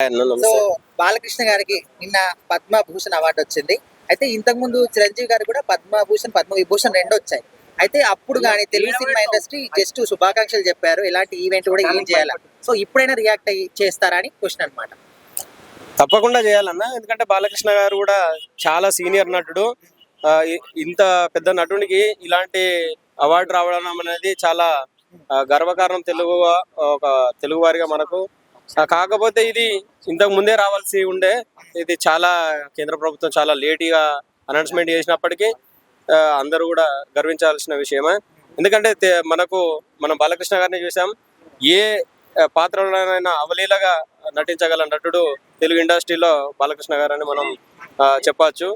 So Balakrishna గారికి నిన్న Padma Bhushan award వచ్చింది. అయితే ఇంతకు ముందు చిరంజీవి గారు కూడా పద్మభూషణ్ పద్మవిభూషణ్ రెండు వచ్చాయి. అయితే అప్పుడు కానీ తెలుగు సినిమా ఇండస్ట్రీ జస్ట్ శుభాకాంక్షలు చెప్పారు. ఇలాంటి ఈవెంట్ కూడా ఏం చేయాలి? సో ఇప్పుడైనా రియాక్ట్ అయ్యి చేస్తారా అని క్వశ్చన్ అనమాట తప్పకుండా చేయాలన్న. ఎందుకంటే బాలకృష్ణ గారు కూడా చాలా సీనియర్ నటుడు. ఇంత పెద్ద నటునికి ఇలాంటి అవార్డు రావడం అనేది చాలా గర్వకారణం తెలుగు ఒక తెలుగు వారిగా మనకు కాకపోతే ఇది ఇంతకు ముందే రావాల్సి ఉండే. ఇది చాలా కేంద్ర ప్రభుత్వం చాలా లేట్గా అనౌన్స్మెంట్ చేసినప్పటికీ అందరూ కూడా గర్వించాల్సిన విషయమే. ఎందుకంటే మనకు మనం బాలకృష్ణ గారిని చూసాం. ఏ పాత్రలోనైనా అవలీలగా నటించగల నటుడు తెలుగు ఇండస్ట్రీలో బాలకృష్ణ గారు అని మనం చెప్పచ్చు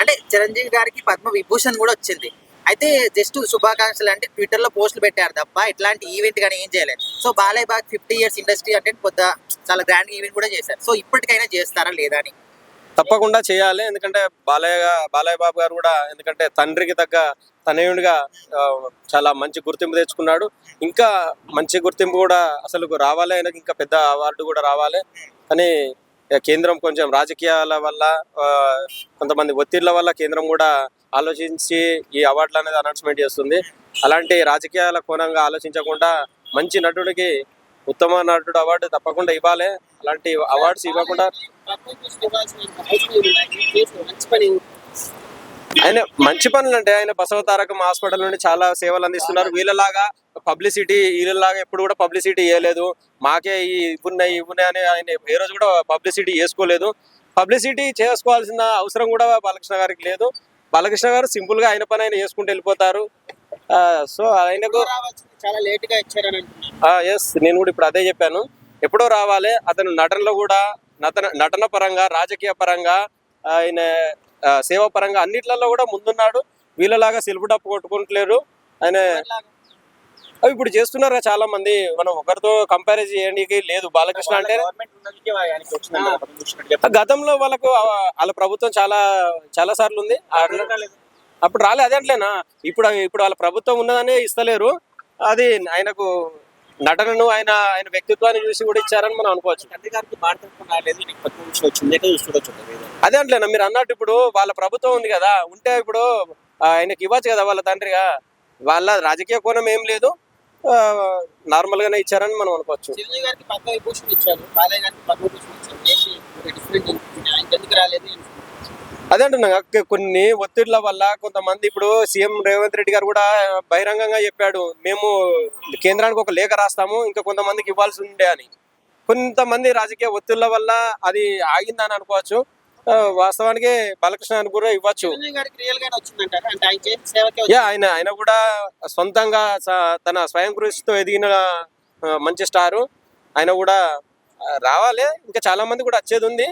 అంటే చిరంజీవి గారికి పద్మ విభూషణ్ కూడా వచ్చింది. అయితే జస్ట్ శుభాకాంక్షలు అంటే ట్విట్టర్లో పోస్టులు పెట్టారు తప్ప ఇట్లాంటి ఈవెంట్ కానీ ఏం చేయలేదు. సో బాలయ్య బాగ్ ఫిఫ్టీ ఇయర్స్ ఇండస్ట్రీ అంటే కొత్త చాలా గ్రాండ్ ఈవెంట్ కూడా చేశారు. సో ఇప్పటికైనా చేస్తారా లేదా అని? తప్పకుండా చేయాలి. ఎందుకంటే బాలయ్య బాలయ్య బాబు గారు కూడా ఎందుకంటే తండ్రికి తగ్గ తనయుడిగా చాలా మంచి గుర్తింపు తెచ్చుకున్నాడు. ఇంకా మంచి గుర్తింపు కూడా అసలు రావాలి. ఆయనకి ఇంకా పెద్ద అవార్డు కూడా రావాలి. కానీ కేంద్రం కొంచెం రాజకీయాల వల్ల ఆ, కొంతమంది ఒత్తిళ్ళ వల్ల కేంద్రం కూడా ఆలోచించి ఈ అవార్డులు అనేది అనౌన్స్మెంట్ చేస్తుంది. అలాంటి రాజకీయాల కోణంగా ఆలోచించకుండా మంచి నటుడికి ఉత్తమ నటుడు అవార్డు తప్పకుండా ఇవ్వాలి. అలాంటి అవార్డ్స్ ఇవ్వకుండా ఆయన మంచి పనులు అంటే ఆయన బసవ తారకం హాస్పిటల్ నుండి చాలా సేవలు అందిస్తున్నారు. వీళ్ళలాగా పబ్లిసిటీ వీళ్ళలాగా ఎప్పుడు కూడా పబ్లిసిటీ చేయలేదు మాకే ఈ ఇవున్నాయి ఇవున్నాయి అని ఆయన ఏ రోజు కూడా పబ్లిసిటీ చేసుకోలేదు. పబ్లిసిటీ చేసుకోవాల్సిన అవసరం కూడా బాలకృష్ణ గారికి లేదు. బాలకృష్ణ గారు సింపుల్గా ఆయన పని ఆయన చేసుకుంటూ వెళ్ళిపోతారు. సో ఆయనకు చాలా లేట్గా ఇచ్చారని ఎస్ నేను కూడా ఇప్పుడు అదే చెప్పాను. ఎప్పుడో రావాలి. అతను నటనలో కూడా నటన నటన పరంగా రాజకీయ పరంగా ఆయన ఆ, సేవా పరంగా అన్నిట్లలో కూడా ముందున్నాడు. వీళ్ళలాగా సిలుపు డప్పు కొట్టుకుంటలేరు. ఆయన అవి ఇప్పుడు చేస్తున్నారు చాలా మంది మనం ఒకరితో కంపేర్ చేయడానికి లేదు. బాలకృష్ణ అంటే గతంలో వాళ్ళకు వాళ్ళ ప్రభుత్వం చాలా చాలా సార్లు ఉంది. అప్పుడు రాలే. అదే అంటలేనా? ఇప్పుడు ఇప్పుడు వాళ్ళ ప్రభుత్వం ఉన్నదనే ఇస్తలేరు. అది ఆయనకు నటనను ఆయన ఆయన వ్యక్తిత్వాన్ని చూసి కూడా ఇచ్చారని మనం అనుకోవచ్చు. అదే అంటలేనా మీరు అన్నట్టు ఇప్పుడు వాళ్ళ ప్రభుత్వం ఉంది కదా ఉంటే ఇప్పుడు ఆయనకి ఇవ్వచ్చు కదా వాళ్ళ తండ్రిగా. వాళ్ళ రాజకీయ కోణం ఏం లేదు నార్మల్ గానే ఇచ్చారని మనం అనుకోవచ్చు. అదే అంటున్నా కొన్ని ఒత్తిళ్ళ వల్ల కొంతమంది ఇప్పుడు సీఎం రేవంత్ రెడ్డి గారు కూడా బహిరంగంగా చెప్పాడు మేము కేంద్రానికి ఒక లేఖ రాస్తాము ఇంకా కొంతమందికి ఇవ్వాల్సి ఉండే అని. కొంతమంది రాజకీయ ఒత్తిళ్ళ వల్ల అది ఆగిందని అనుకోవచ్చు. వాస్తవానికి బాలకృష్ణ అని కూడా ఇవ్వచ్చు. ఆయన ఆయన కూడా సొంతంగా తన స్వయం కృషితో ఎదిగిన మంచి స్టారు. ఆయన కూడా రావాలి. ఇంకా చాలా మంది కూడా వచ్చేది ఉంది.